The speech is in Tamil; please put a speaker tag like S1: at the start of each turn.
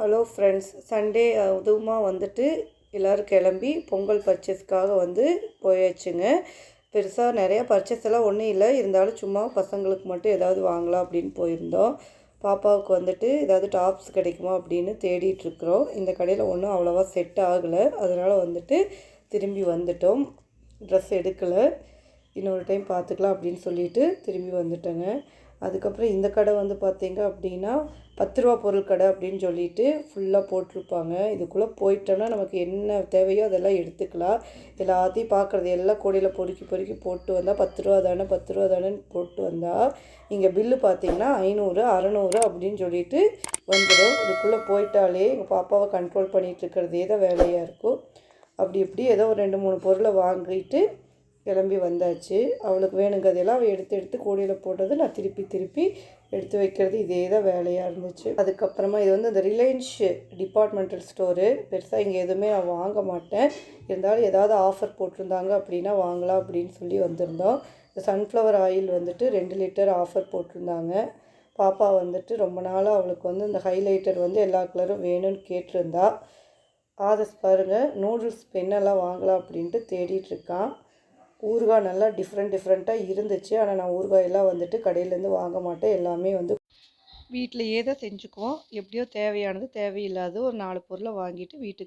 S1: ஹலோ ஃப்ரெண்ட்ஸ் சண்டே அதுவுமா வந்துட்டு எல்லோரும் கிளம்பி பொங்கல் பர்ச்சேஸ்க்காக வந்து போயாச்சுங்க. பெருசாக நிறையா பர்ச்சேஸ் எல்லாம் ஒன்றும் இல்லை. இருந்தாலும் சும்மா பசங்களுக்கு மட்டும் ஏதாவது வாங்கலாம் அப்படின்னு போயிருந்தோம். பாப்பாவுக்கு வந்துட்டு ஏதாவது டாப்ஸ் கிடைக்குமா அப்படின்னு தேடிட்டுருக்குறோம் இந்த கடையில் ஒன்றும் அவ்வளோவா செட் ஆகலை. அதனால் வந்துட்டு திரும்பி வந்துட்டோம். ட்ரெஸ் எடுக்கலை. இன்னொரு டைம் பார்த்துக்கலாம் அப்படின்னு சொல்லிட்டு திரும்பி வந்துட்டேங்க. அதுக்கப்புறம் இந்த கடை வந்து பார்த்திங்க அப்படின்னா பத்து ரூபா பொருள் கடை அப்படின்னு சொல்லிட்டு ஃபுல்லாக போட்டிருப்பாங்க. இதுக்குள்ளே போயிட்டோம்னா நமக்கு என்ன தேவையோ அதெல்லாம் எடுத்துக்கலாம். எல்லாத்தையும் பார்க்குறது எல்லாம் கொடியில் பொறுக்கி பொறுக்கி போட்டு வந்தால் பத்து ரூபா தானே பத்து ரூபா தானேன்னு போட்டு வந்தால் இங்கே பில்லு பார்த்தீங்கன்னா ஐநூறு அறநூறு அப்படின்னு சொல்லிட்டு வந்துடும் இதுக்குள்ளே போயிட்டாலே எங்கள் பாப்பாவை கண்ட்ரோல் பண்ணிகிட்டு இருக்கிறதே தான் வேலையாக இருக்கும். அப்படி இப்படி ஏதோ ஒரு ரெண்டு மூணு பொருளை வாங்கிட்டு கிளம்பி வந்தாச்சு. அவளுக்கு வேணுங்கிறதெல்லாம் அவள் எடுத்து எடுத்து கூடையில் போட்டது நான் திருப்பி திருப்பி எடுத்து வைக்கிறது இதே தான் வேலையாக இருந்துச்சு. அதுக்கப்புறமா இது வந்து இந்த ரிலையன்ஸ் டிபார்ட்மெண்டல் ஸ்டோரு பெருசாக இங்கே எதுவுமே நான் வாங்க மாட்டேன். இருந்தாலும் ஏதாவது ஆஃபர் போட்டிருந்தாங்க அப்படின்னா வாங்கலாம் அப்படின்னு சொல்லி வந்திருந்தோம். இந்த சன்ஃப்ளவர் ஆயில் வந்துட்டு ரெண்டு லிட்டர் ஆஃபர் போட்டிருந்தாங்க. பாப்பா வந்துட்டு ரொம்ப நாளாக அவளுக்கு வந்து இந்த ஹைலைட்டர் வந்து எல்லா கலரும் வேணும்னு கேட்டிருந்தா. ஆதஸ் பாருங்கள் நூடுல்ஸ் பெண்ணெல்லாம் வாங்கலாம் அப்படின்ட்டு தேடிட்டுருக்கான் ஊறுகாய் நல்லா டிஃப்ரெண்ட் டிஃப்ரெண்ட்டாக இருந்துச்சு. ஆனால் நான் ஊறுகாயெல்லாம் வந்துட்டு கடையிலேருந்து வாங்க மாட்டேன். எல்லாமே வந்து வீட்டிலையே தான் செஞ்சுக்குவோம். எப்படியோ தேவையானது தேவையில்லாத ஒரு நாலு பொருளை வாங்கிட்டு வீட்டுக்கு